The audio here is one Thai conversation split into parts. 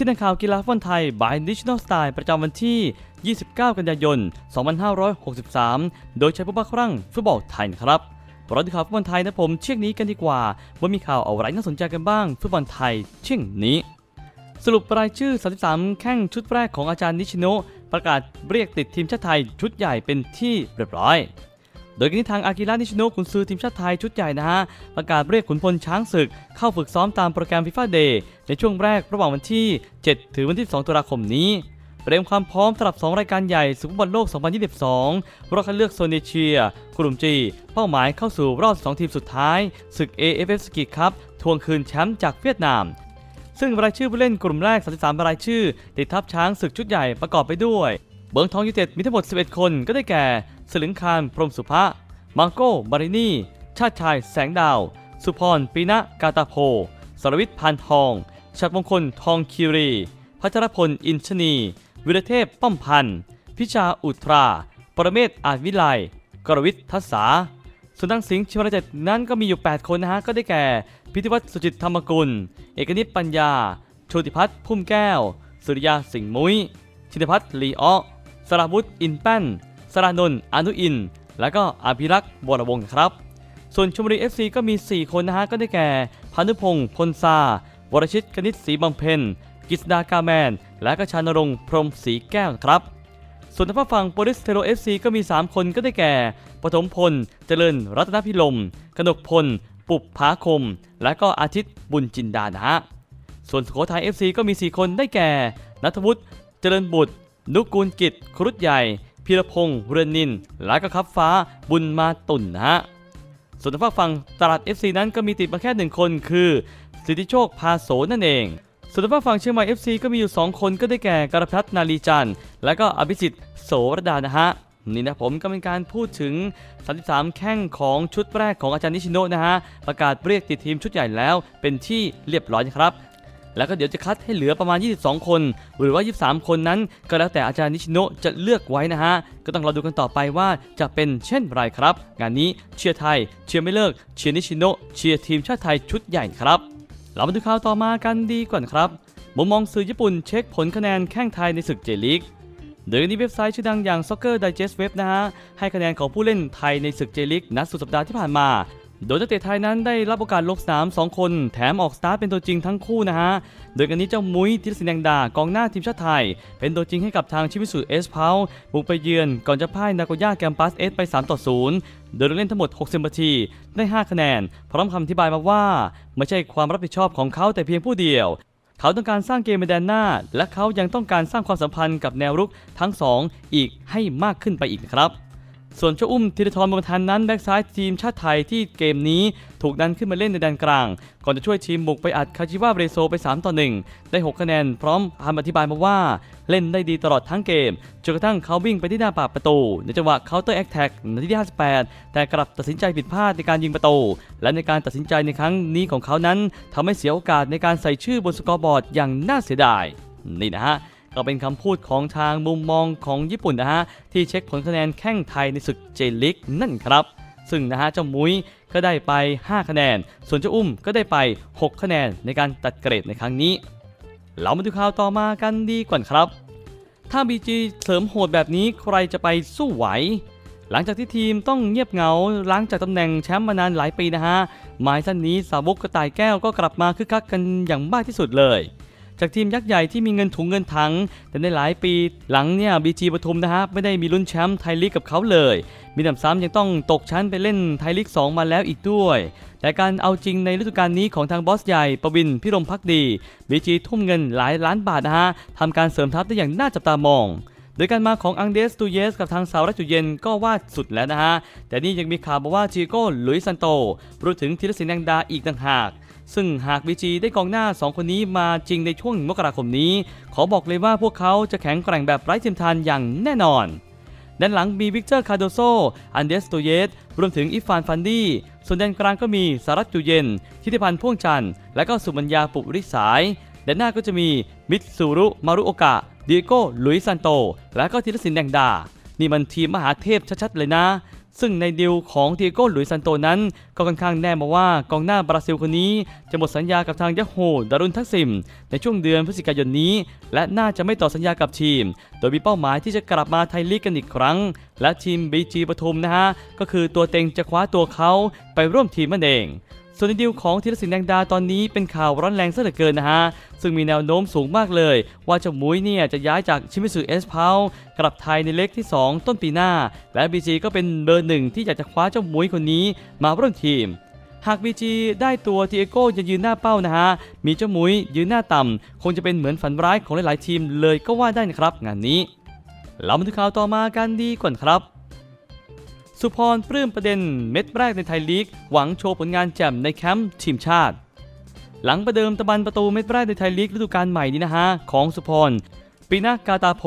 ที่นักข่าวกีฬาฟุตบอลไทย by National Style ประจำวันที่ 29 กันยายน 2563 โดยใช้ผู้บักครั่งฟุตบอลไทยนะครับเราดูข่าวฟุตบอลไทยนะผมเชี่ยงนี้กันดีกว่าว่ามีข่าวอะไรน่าสนใจกันบ้างฟุตบอลไทยเชี่ยงนี้ สรุปรายชื่อ 33 แข้งชุดแรกของอาจารย์นิชิโนประกาศเรียกติดทีมชาติไทยชุดใหญ่เป็นที่เรียบร้อย โดยกันนี้ทางอากิระนิชิโนะกุนซือทีมชาติไทยชุดใหญ่นะฮะ ประกาศเรียกขุนพลช้างศึก เข้าฝึกซ้อมตามโปรแกรมฟีฟ่าเดย์ในช่วงแรกระหว่างวันที่ 7 ถึงวันที่ 2 ตุลาคมนี้เตรียมความพร้อมสำหรับ 2 รายการใหญ่ศึกฟุตบอลโลก 2022 รอบคัดเลือกโซนเอเชีย กลุ่มจีเป้าหมายเข้าสู่รอบ 2 ทีมสุดท้ายศึก AFF สกีครับทวงคืนแชมป์จากเวียดนาม ซึ่งรายชื่อผู้เล่นกลุ่มแรก 33 รายชื่อติดทัพช้างศึกชุดใหญ่ประกอบไปด้วย เบิงทองยูเต็ดมีทั้งหมด 11 คนก็ได้แก่ สลึงคารพรมสุภะมาโก้บารินีชาติชายแสงดาว สุพรปีนะกาตาโพสรวิทย์พานทองชัดมงคลทองคิรี พัชรพลอินชนี วิรเทพป้อมพันธ์พิชาอุตรา ปรเมศอาจวิไลกรวิทย์ทัศษาส่วนทางสิงห์ชิมรเจ็ดนั้นก็มีอยู่ 8 คนนะฮะ ก็ได้แก่ พิธิวัฒน์สุจิตธรรมกุล เอกนิตปัญญา โชติพัฒน์พุ่มแก้ว สุริยาสิงห์มุ้ย ชินพัฒน์ลีอ้อสราวุธอินแป้น สรานนท์อนุอิน และก็อภิรักษ์บวรวงศ์ครับ ส่วนชมบุรี FC ก็มี 4 คนนะฮะก็ได้แก่พานุพงศ์พลซาวรชิตกนิษฐ์ศรีบำเพ็ญกฤษดากาแมน และก็ชานรงค์พรมศรีแก้วครับส่วนทางฝั่งโปลิสเทโร FC ก็มี 3 คนก็ได้แก่ ปฐมพล เจริญรัตนพิลมกนกพล ปุบผาคม และก็อาทิตย์บุญจินดานะฮะ ส่วนสุโขทัย FC ก็มี 4 คนได้แก่ นัทวุฒิ เจริญบุตร นุกูลกิจ ครุฑใหญ่ พีรพงษ์เรือนนิน และก็คับฟ้าบุญมาตุ่นนะฮะส่วนทางฝั่งฝั่งตลาด FC นั้นก็มีติดมาแค่หนึ่งคนคือสิทธิโชคพาโสนั่นเอง ส่วนทางฝั่งเชียงใหม่ FC ก็มีอยู่ 2 คนก็ได้แก่กรพัฒนาลีจันทร์และก็อภิสิทธิ์โสรดานะฮะนี่นะผมก็เป็นการพูดถึง 33 แข้งของชุดแรกของอาจารย์นิชิโนะนะฮะ ประกาศเรียกติดทีมชุดใหญ่แล้วเป็นที่เรียบร้อยครับ แล้วก็เดี๋ยวจะคัดให้เหลือประมาณ 22 คน หรือว่า 23 คนนั้น ก็แล้วแต่อาจารย์นิชิโนะจะเลือกไว้นะฮะ ก็ต้องรอดูกันต่อไปว่าจะเป็นเช่นไรครับ งานนี้เชียร์ไทย เชียร์ไม่เลิก เชียร์นิชิโนะเชียร์ทีมชาติไทยชุดใหญ่ครับ เรามาดูข่าวต่อมากันดีกว่านครับมุมมองสื่อญี่ปุ่นเช็คผลคะแนนแข่งไทยในศึกเจลีกโดยในเว็บไซต์ชื่อดังอย่าง Soccer Digest Web นะฮะ ให้คะแนนของผู้เล่นไทยในศึกเจลิกนัดสุดสัปดาห์ที่ผ่านมา โดยนักเตะไทยนั้นได้รับโอกาสลงสนาม 2 คน แถมออกสตาร์ทเป็นตัวจริงทั้งคู่นะฮะ โดยกันนี้เจ้ามุ้ยทิรศินแดงดากองหน้าทีมชาติไทย เป็นตัวจริงให้กับทางชิมิสุเอสเพาบุกไปเยือนก่อนจะพ่ายนาโกย่าแกมปัสเอสไป 3 ต่อ 0 โดยลงเล่นทั้งหมด 60นาที ได้ 5 คะแนน พร้อมคำอธิบายมาว่า ไม่ใช่ความรับผิดชอบของเขาแต่เพียงผู้เดียวเขาต้องการสร้างเกมในแดนหน้า และเขายังต้องการสร้างความสัมพันธ์กับแนวรุกทั้งสองอีกให้มากขึ้นไปอีกครับ ส่วนเจ้าอุ้มธีรทรบุญทันนั้นแบ็กซ้ายทีมชาติไทยที่เกมนี้ถูกดันขึ้นมาเล่นในแดนกลาง ก่อนจะช่วยทีมบุกไปอัดคาจิวาเรโซไป 3 ต่อ 1 ได้ 6 คะแนน พร้อมคำอธิบายมาว่าเล่นได้ดีตลอดทั้งเกมจนกระทั่งเขาวิ่งไปที่หน้าปากประตู ในจังหวะเคาน์เตอร์แอคแท็กนาทีที่ 58 แต่กลับตัดสินใจผิดพลาดในการยิงประตู และในการตัดสินใจในครั้งนี้ของเขานั้นทำให้เสียโอกาสในการใส่ชื่อบนสกอร์บอร์ดอย่างน่าเสียดายนี่นะฮะ ก็เป็นคำพูดของทางมุมมองของญี่ปุ่นนะฮะที่เช็คผลคะแนนแข่งไทยในศึกเจลิกนั่นครับ ซึ่งนะฮะเจ้ามุ้ยก็ได้ไป 5 คะแนน ส่วนเจ้าอุ้มก็ได้ไป 6 คะแนนในการตัดเกรดในครั้งนี้ เรามาดูข่าวต่อมากันดีกว่าครับ ถ้า BG เสริมโหดแบบนี้ใครจะไปสู้ไหว หลังจากที่ทีมต้องเงียบเหงาล้างจากตำแหน่งแชมป์มานานหลายปีนะฮะหมายสั้นนี้สาวกกระต่ายแก้วก็กลับมาคึกคักกันอย่างมากที่สุดเลย จากทีมยักษ์ใหญ่ที่มีเงินถุงเงินถัง แต่ในหลายปีหลังเนี่ยบีจีปทุมนะฮะไม่ได้มีลุ้นแชมป์ไทยลีกกับเขาเลย มีหนำซ้ำยังต้องตกชั้นไปเล่นไทยลีก 2 มาแล้วอีกด้วย แต่การเอาจริงในฤดูกาลนี้ของทางบอสใหญ่ประวินพิรมพักดีบีจีทุ่มเงินหลายล้านบาทนะฮะทำการเสริมทัพได้อย่างน่าจับตามองโดยการมาของอังเดสตูเยสกับทางสาวรัชจุเย็นก็ว่าสุดแล้วนะฮะ แต่นี่ยังมีข่าวบอกว่าจีโก้หลุยส์ซันโตรวมถึงธีรศิลป์แดงดาอีกต่างหาก ซึ่งหากบีจีได้กองหน้า 2 คนนี้มาจริงในช่วงมกราคมนี้ ขอบอกเลยว่าพวกเขาจะแข็งแกร่งแบบไร้เทียมทานอย่างแน่นอน ด้านหลังมีวิกเตอร์คาร์โดโซ อันเดสโตเยส รวมถึงอิฟานฟันดี้ ส่วนแดนกลางก็มีสารัตจูเย็น ทิติพันธ์พ่วงจันทร์ และก็สุมัญญาปุริสาย ด้านหน้าก็จะมีมิตซูรุ มารุโอกะดิโก้ ลุยซันโต และก็ธีรศิลป์แดงดา นี่มันทีมมหาเทพชัดๆเลยนะ ซึ่งในดีลของเดียโก้หลุยซันโตนั้น ก็ค่อนข้างแน่มาว่ากองหน้าบราซิลคนนี้ จะหมดสัญญากับทางยาโฮดารุนทักซิม ในช่วงเดือนพฤศจิกายนนี้ และน่าจะไม่ต่อสัญญากับทีม โดยมีเป้าหมายที่จะกลับมาไทยลีกกันอีกครั้ง และทีมบีจีปทุมนะฮะก็คือตัวเต็งจะคว้าตัวเขาไปร่วมทีมนั่นเอง ส่วนในดีลของธีรศิลป์แดงดาตอนนี้เป็นข่าวร้อนแรงซะเหลือเกินนะฮะ ซึ่งมีแนวโน้มสูงมากเลย ว่าเจ้ามุ้ยเนี่ยจะย้ายจากชิมิสึเอสเพาวกลับไทยในเล็กที่ 2 ต้นปีหน้า และ BG ก็เป็นเบอร์หนึ่งที่อยากจะคว้าเจ้ามุ้ยคนนี้มาร่วมทีมหาก BG ได้ตัวทีเอโก้จะยืนหน้าเป้านะฮะ มีเจ้ามุ้ยยืนหน้าต่ำ คงจะเป็นเหมือนฝันร้ายของหลาย ๆ ทีมเลยก็ว่าได้นะครับ งานนี้ เรามาดูข่าวต่อมากันดีก่อนครับ สุพรปลื้มประเด็นเม็ดแรกในไทยลีก หวังโชว์ผลงานแจ่มในแคมป์ทีมชาติ หลังประเดิมตะบันประตูเม็ดแรกในไทยลีกฤดูกาลใหม่นี้นะฮะ ของสุพรปีนากาตาโพ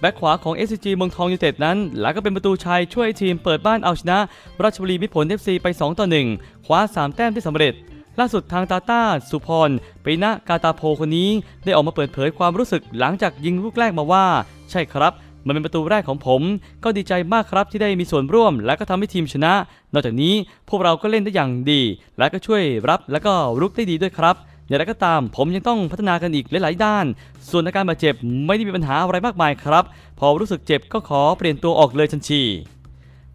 แบ็คขวาของ SCG เมืองทองยูไนเต็ดนั้น หลังก็เป็นประตูชัยช่วยทีมเปิดบ้านเอาชนะ ราชบุรีมิตรผล FC ไป 2 ต่อ 1 คว้า 3 แต้มได้สำเร็จล่าสุดทางตาต้าสุพรปีนากาตาโพคนนี้ได้ออกมาเปิดเผยความรู้สึกหลังจากยิงลูกแรกมาว่า ใช่ครับ มันเป็นประตูแรกของผม ก็ดีใจมากครับที่ได้มีส่วนร่วม และก็ทำให้ทีมชนะ นอกจากนี้พวกเราก็เล่นได้อย่างดี และก็ช่วยรับและก็รุกได้ดีด้วยครับอย่างไรก็ตามผมยังต้องพัฒนากันอีกหลาย ๆ ด้าน ส่วนอาการบาดเจ็บไม่ได้มีปัญหาอะไรมากมายครับ พอรู้สึกเจ็บก็ขอเปลี่ยนตัวออกเลยทันที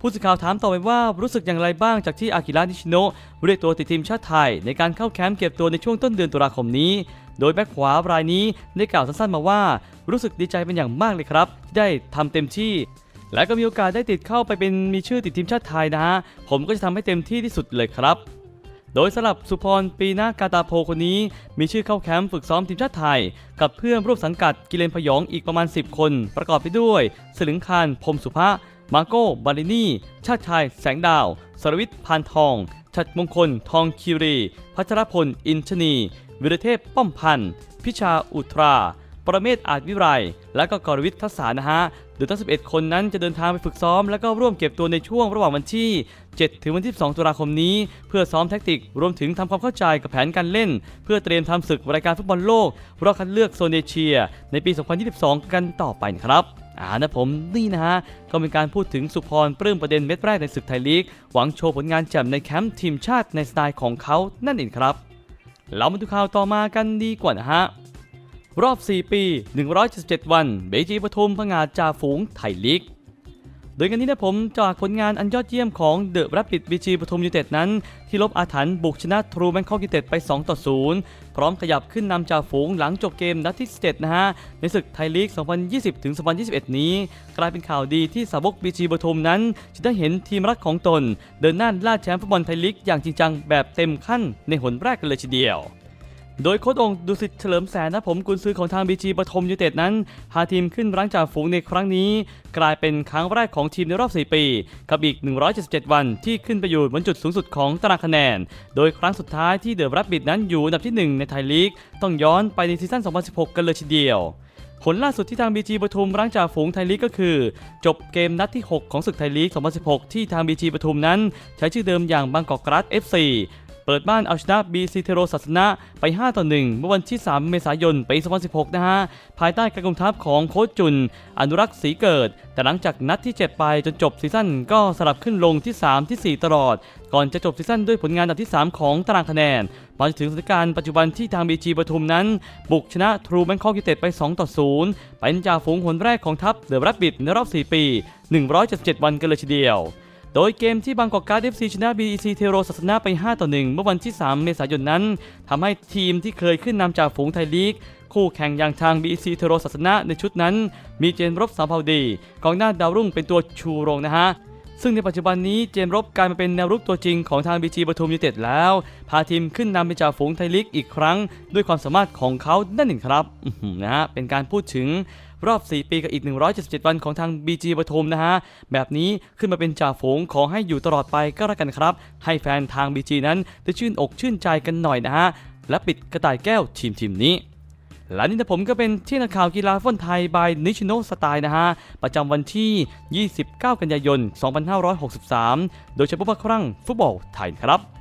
ผู้สื่อข่าวถามต่อไปว่ารู้สึกอย่างไรบ้างจากที่อากิระนิชิโนะเรียกตัวติดทีมชาติไทย ในการเข้าแคมป์เก็บตัวในช่วงต้นเดือนตุลาคมนี้ โดยแบ็คขวารายนี้ได้กล่าวสั้นๆมาว่า รู้สึกดีใจเป็นอย่างมากเลยครับ ที่ได้ทำเต็มที่และก็มีโอกาสได้ติดเข้าไปเป็นมีชื่อติดทีมชาติไทยนะฮะ ผมก็จะทำให้เต็มที่ที่สุดเลยครับ โดยสลับสุพรปีนากาตาโพคนนี้ มีชื่อเข้าแคมป์ฝึกซ้อมทีมชาติไทย กับเพื่อนร่วมสังกัดกิเลนพยองอีกประมาณ 10 คน ประกอบไปด้วย สลึงคารพรมสุภะ มาโก้บาลินี ชาติชายแสงดาว สรวิทย์พานทอง ชัดมงคล ทองคิรี พัชรพล อินชนี วิรเทพป้อมพันธ์ พิชาอุตรา ประเมศอาจวิไรและก็กรวิทย์ทัศานะฮะโดยทั้ง 11 คนนั้นจะเดินทางไปฝึกซ้อม และก็ร่วมเก็บตัวในช่วงระหว่างวันที่ 7 ถึงวันที่ 2 ตุลาคมนี้ เพื่อซ้อมแท็กติก รวมถึงทำความเข้าใจกับแผนการเล่น เพื่อเตรียมทำศึกรายการฟุตบอลโลกรอบคัดเลือกโซนเอเชีย ในปี 2022 กันต่อไปครับ อ่านะผมนี่นะฮะก็เป็นการพูดถึงสุพรปลื้มประเด็นเม็ดแรกในศึกไทยลีก หวังโชว์ผลงานแจ่มในแคมป์ทีมชาติในสไตล์ของเขานั่นเองครับ เรามาดูข่าวต่อมากันดีกว่านะฮะรอบ 4 ปี 177 วัน เบจีปทุมพงาจ่าฝูงไทยลีก โดยกันนี้นะผมจากผลงานอันยอดเยี่ยมของเดอะรับปิดบีจีปทุมยูเต็ดนั้น ที่ลบอาถรรพ์บุกชนะทรูแบงคอกยูเต็ดไป 2 ต่อ 0 พร้อมขยับขึ้นนำจ่าฝูงหลังจบเกมนัดที่7นะฮะ ในศึกไทยลีก 2020ถึง2021 นี้ กลายเป็นข่าวดีที่สาวกบีจีปทุมนั้น จะได้เห็นทีมรักของตน เดินหน้าล่าแชมป์ฟุตบอลไทยลีกอย่างจริงจังแบบเต็มขั้นในหนแรกกันเลยทีเดียว โดยโค้ชองดุสิตเฉลิมแสนนะผมกุนซือของทางบีจีปฐมยูเต็ดนั้นพาทีมขึ้นรั้งจ่าฝูงในครั้งนี้ กลายเป็นครั้งแรกของทีมในรอบ 4 ปี กับอีก 177 วันที่ขึ้นไปอยู่บนจุดสูงสุดของตารางคะแนน โดยครั้งสุดท้ายที่เดอะรับบิดนั้นอยู่อันดับที่ 1 ในไทยลีก ต้องย้อนไปในซีซั่น 2016 กันเลยทีเดียวผลล่าสุดที่ทางบีจีปทุมรั้งจ่าฝูงไทยลีกก็คือ จบเกมนัดที่ 6 ของศึกไทยลีก 2016 ที่ทางบีจีปทุมนั้น ใช้ชื่อเดิมอย่างบางกอกกรัส FC ปิดบ้านเอาชนะบีซีเทโรศาสนะไป 5 ต่อ 1 เมื่อวันที่ 3 เมษายนปี 2016 นะฮะ ภายใต้การกุมทัพของโค้ชจุน อนุรักษ์ศรีเกิด แต่หลังจากนัดที่ 7 ไปจนจบซีซั่นก็สลับขึ้นลงที่ 3 ที่ 4 ตลอด ก่อนจะจบซีซั่นด้วยผลงานอันดับที่ 3 ของตารางคะแนนมาถึงสถานการณ์ปัจจุบันที่ทางบีจีปทุมนั้น บุกชนะทรูแบงคอกยูเต็ดไป 2 ต่อ 0 เป็นจ่าฝูงหนแรกของทัพเดอะรับบิดในรอบ 4 ปี 177 วันกันเลยทีเดียว โดยเกมที่บางกอกการ์ด FC ชนะ BEC เทโรศาสนาไป 5 ต่อ 1 เมื่อวันที่ 3 เมษายนนั้นทำให้ทีมที่เคยขึ้นนำจากฝูงไทยลีก คู่แข่งอย่างทาง BEC เทโรศาสนาในชุดนั้น มีเจนรบสามเผาดีกองหน้าดาวรุ่งเป็นตัวชูโรงนะฮะ ซึ่งในปัจจุบันนี้เจมรบกลายมาเป็นแนวรุกตัวจริงของทางบีจีปทุมยูเต็ดแล้ว พาทีมขึ้นนำเป็นจ่าฝูงไทยลีกอีกครั้ง ด้วยความสามารถของเขานั่นเองครับนะฮะเป็นการพูดถึงรอบ 4 ปีกับอีก 177 วันของทาง BG ปทุมนะฮะ แบบนี้ขึ้นมาเป็นจ่าฝูงขอให้อยู่ตลอดไปก็แล้วกันครับ ให้แฟนทาง BG นั้นได้ชื่นอกชื่นใจกันหน่อยนะฮะ และปิดกระต่ายแก้วทีมทีมนี้ และนี่นะผมก็เป็นที่นักข่าวกีฬาฟุตบอลไทย by National Style นะฮะ ประจำวันที่ 29 กันยายน 2563 โดยเฉพาะครั้งฟุตบอลไทยครับ